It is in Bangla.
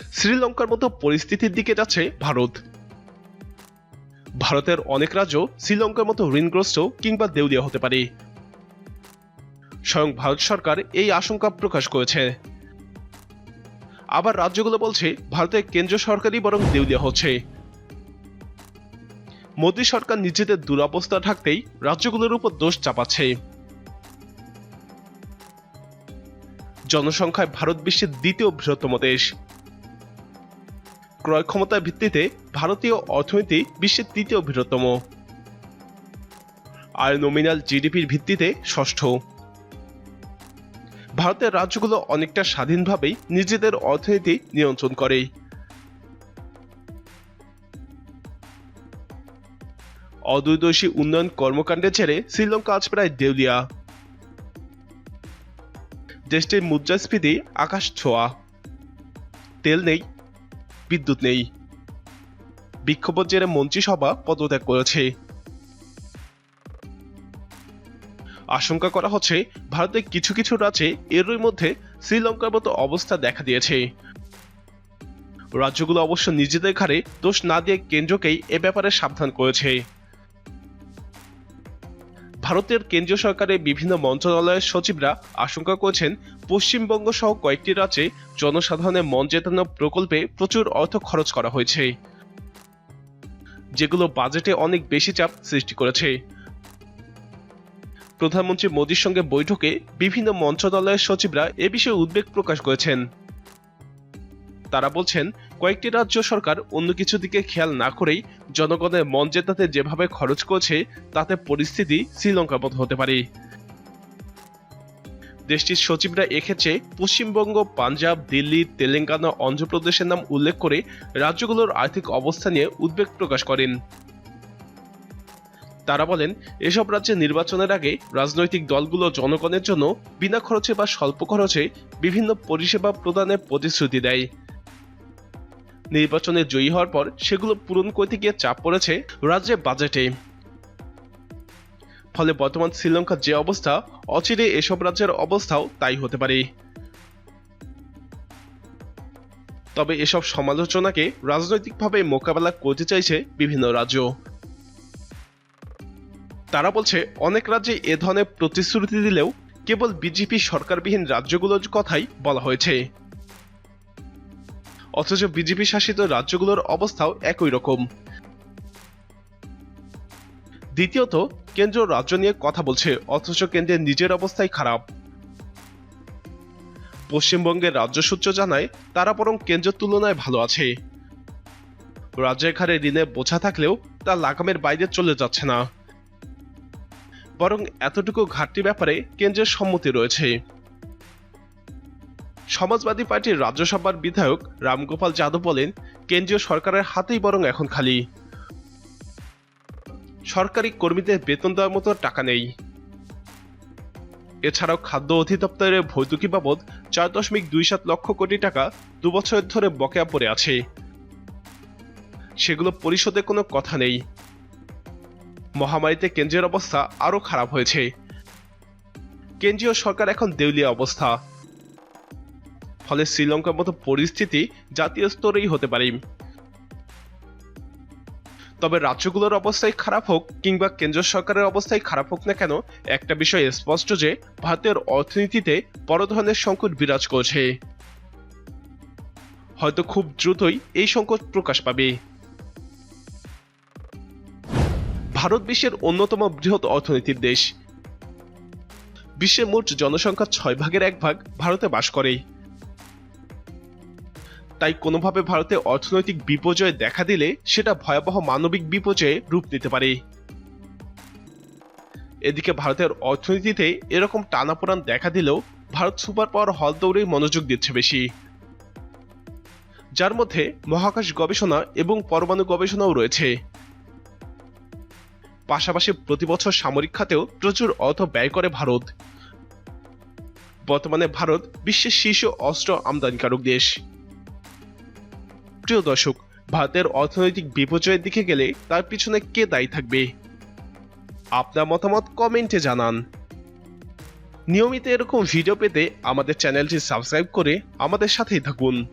শ্রীলঙ্কার মতো পরিস্থিতির দিকে যাচ্ছে ভারত। ভারতের অনেক রাজ্য শ্রীলঙ্কার মতো ঋণগ্রস্ত কিংবা দেউলিয়া হতে পারে। স্বয়ং ভারত সরকার এই আশঙ্কা প্রকাশ করেছে। আবার রাজ্যগুলো বলছে ভারতের কেন্দ্রীয় সরকারই বরং দেউলিয়া হচ্ছে। মোদী সরকার নিজেদের দুরবস্থা ঢাকতেই রাজ্যগুলোর উপর দোষ চাপাচ্ছে। জনসংখ্যায় ভারত বিশ্বের দ্বিতীয় বৃহত্তম দেশ। ক্রয় ক্ষমতার ভিত্তিতে ভারতীয় অর্থনীতি বিশ্বের তৃতীয় বৃহত্তম। আর নমিনাল জিডিপির ভিত্তিতে ষষ্ঠ। ভারতের রাজ্যগুলো অনেকটা স্বাধীনভাবেই নিজেদের অর্থনীতি নিয়ন্ত্রণ করে। অদূরদর্শী উন্নয়ন কর্মকাণ্ডের ছেড়ে শ্রীলঙ্কা আজ প্রায় দেউলিয়া। দেশটির মুদ্রাস্ফীতি আকাশ ছোঁয়া। তেল নেই বিদ্যুৎ নেই। বিক্ষোভের জেরে মন্ত্রিসভা পদত্যাগ করেছে। আশঙ্কা করা হচ্ছে ভারতের কিছু কিছু রাজ্যে এরই মধ্যে শ্রীলঙ্কার মতো অবস্থা দেখা দিয়েছে। রাজ্যগুলো অবশ্য নিজেদের ঘাড়ে দোষ না দিয়ে কেন্দ্রকেই এ ব্যাপারে সাবধান করেছে। ভারতের কেন্দ্রীয় সরকারের বিভিন্ন মন্ত্রণালয়ের সচিবরা আশঙ্কা করেছেন পশ্চিমবঙ্গ সহ কয়েকটি রাজ্যে জনসাধারণের মন জেতানো প্রকল্পে প্রচুর অর্থ খরচ করা হয়েছে, যেগুলো বাজেটে অনেক বেশি চাপ সৃষ্টি করেছে। প্রধানমন্ত্রী মোদীর সঙ্গে বৈঠকে বিভিন্ন মন্ত্রণালয়ের সচিবরা এ বিষয়ে উদ্বেগ প্রকাশ করেছেন। তারা বলছেন, কয়েকটি রাজ্য সরকার অন্য কিছু দিকে খেয়াল না করেই জনগণের মন জেতাতে যেভাবে খরচ করছে, তাতে পরিস্থিতি শ্রীলঙ্কা মতো হতে পারে। দেশটির সচিবরা এক্ষেত্রে পশ্চিমবঙ্গ, পাঞ্জাব, দিল্লি, তেলেঙ্গানা, অন্ধ্রপ্রদেশের নাম উল্লেখ করে রাজ্যগুলোর আর্থিক অবস্থা নিয়ে উদ্বেগ প্রকাশ করেন। তারা বলেন, এসব রাজ্যে নির্বাচনের আগে রাজনৈতিক দলগুলো জনগণের জন্য বিনা খরচে বা স্বল্প খরচে বিভিন্ন পরিষেবা প্রদানের প্রতিশ্রুতি দেয়। নির্বাচনে জয়ী হওয়ার পর সেগুলো পূরণ করতে গিয়ে চাপ পড়েছে রাজ্যের বাজেটে ফলে বর্তমান শ্রীলঙ্কার যে অবস্থা, অচিরে এসব রাজ্যের অবস্থাও তাই হতে পারে। তবে এসব সমালোচনাকে রাজনৈতিকভাবে মোকাবেলা করতে চাইছে বিভিন্ন রাজ্য। তারা বলছে, অনেক রাজ্যে এ ধরনের প্রতিশ্রুতি দিলেও কেবল বিজেপি সরকারবিহীন রাজ্যগুলোর কথাই বলা হয়েছে। অথচ বিজেপি শাসিত রাজ্যগুলোর অবস্থাও একই রকম। দ্বিতীয়ত, কেন্দ্র রাজ্য নিয়ে কথা বলছে, অথচ কেন্দ্রের নিজের অবস্থাই খারাপ। পশ্চিমবঙ্গের রাজ্য সূত্র জানায়, তারা বরং কেন্দ্রের তুলনায় ভালো আছে। রাজ্যের ঘাড়ে ঋণে বোঝা থাকলেও তা লাগামের বাইরে চলে যাচ্ছে না। বরং এতটুকু ঘাটতি ব্যাপারে কেন্দ্রের সম্মতি রয়েছে। সমাজবাদী পার্টির রাজ্যসভার বিধায়ক রামগোপাল যাদব বলেন, কেন্দ্রীয় সরকারের হাতেই বরং এখন খালি। সরকারি কর্মীদের বেতন দেওয়ার মতো টাকা নেই। এছাড়াও খাদ্য অধিদপ্তরের ভর্তুকি বাবদ চার দশমিক দুই সাত লক্ষ কোটি টাকা দুবছর ধরে বকেয়া পড়ে আছে। সেগুলো পরিশোধে কোনো কথা নেই। মহামারীতে কেন্দ্রের অবস্থা আরও খারাপ হয়েছে। কেন্দ্রীয় সরকার এখন দেউলিয়া অবস্থা। ফলে শ্রীলঙ্কার মতো পরিস্থিতি জাতীয় স্তরেই হতে পারে। তবে রাজ্যগুলোর অবস্থাই খারাপ হোক কিংবা কেন্দ্র সরকারের অবস্থাই খারাপ হোক না কেন, একটা বিষয় স্পষ্ট যে ভারতের অর্থনীতিতে বড় ধরনের সংকট বিরাজ করছে। হয়তো খুব দ্রুতই এই সংকট প্রকাশ পাবে। ভারত বিশ্বের অন্যতম বৃহৎ অর্থনীতির দেশ। বিশ্বের মোট জনসংখ্যার ছয় ভাগের এক ভাগ ভারতে বাস করে। তাই কোনোভাবে ভারতে অর্থনৈতিক বিপর্যয় দেখা দিলে সেটা ভয়াবহ মানবিক বিপর্যয়ে রূপ নিতে পারে। এদিকে ভারতের অর্থনীতিতে এরকম টানাপোড়ান দেখা দিলেও ভারত সুপার পাওয়ার হল দৌড়েই মনোযোগ দিচ্ছে বেশি। যার মধ্যে মহাকাশ গবেষণা এবং পরমাণু গবেষণাও রয়েছে। পাশাপাশি প্রতি বছর সামরিক খাতেও প্রচুর অর্থ ব্যয় করে ভারত। বর্তমানে ভারত বিশ্বের শীর্ষ অস্ত্র আমদানিকারক দেশ। প্রিয় দর্শক, ভারতের অর্থনৈতিক বিপর্যয়ের দিকে গেলে তার পিছনে কে দায়ী থাকবে? আপনার মতামত কমেন্টে জানান। নিয়মিত এরকম ভিডিও পেতে আমাদের চ্যানেলটি সাবস্ক্রাইব করে আমাদের সাথেই থাকুন।